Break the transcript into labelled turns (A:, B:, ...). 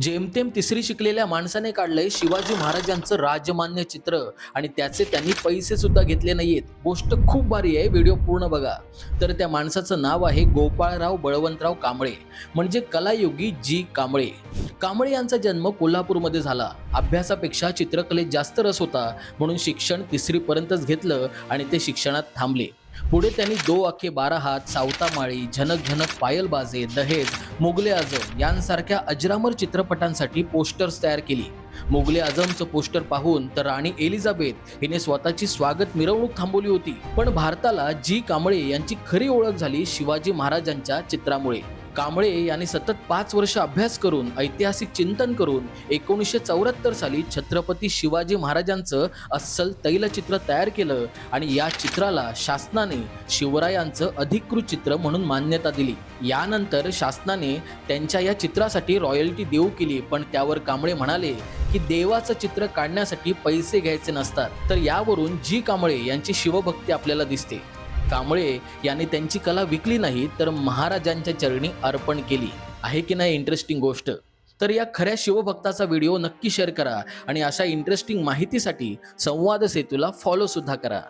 A: जेमतेम तिसरी शिकलेल्या माणसाने काढलंय शिवाजी महाराजांचं राजमान्य चित्र. आणि त्याचे त्यांनी पैसे सुद्धा घेतले नाहीयेत. गोष्ट खूप भारी आहे व्हिडिओ पूर्ण बघा. तर त्या माणसाचं नाव आहे गोपाळराव बळवंतराव कांबळे. म्हणजे कलायोगी जी कांबळे. कांबळे यांचा जन्म कोल्हापूरमध्ये झाला. अभ्यासापेक्षा चित्रकलेत जास्त रस होता. म्हणून शिक्षण तिसरीपर्यंतच घेतलं आणि ते शिक्षणात थांबले. पुढे त्यांनी दो अख्खे बारा हात सावतामाळी झनक झनक पायल बाजे दहेज मुगले आझम यांसारख्या अजरामर चित्रपटांसाठी पोस्टर्स तयार केली. मुगले आझमचं पोस्टर पाहून तर राणी एलिझाबेथ हिने स्वतःची स्वागत मिरवणूक थांबवली होती. पण भारताला जी कांबळे यांची खरी ओळख झाली शिवाजी महाराजांच्या चित्रामुळे. कांबळे यांनी सतत पाच वर्ष अभ्यास करून ऐतिहासिक चिंतन करून एकोणीसशे चौऱ्याहत्तर साली छत्रपती शिवाजी महाराजांचं अस्सल तैलचित्र तयार केलं आणि या चित्राला शासनाने शिवरायांचं अधिकृत चित्र म्हणून मान्यता दिली. यानंतर शासनाने त्यांच्या या चित्रासाठी रॉयल्टी देऊ केली पण त्यावर कांबळे म्हणाले की देवाचं चित्र काढण्यासाठी पैसे घ्यायचे नसतात. तर यावरून जी कांबळे यांची शिवभक्ती आपल्याला दिसते. कांबळे यांनी त्यांची कला विकली नाही तर महाराजांच्या चरणी अर्पण केली. आहे की नाही इंटरेस्टिंग गोष्ट? तर या खऱ्या शिवभक्ताचा व्हिडिओ नक्की शेअर करा आणि अशा इंटरेस्टिंग माहितीसाठी संवाद सेतूला फॉलो सुद्धा करा.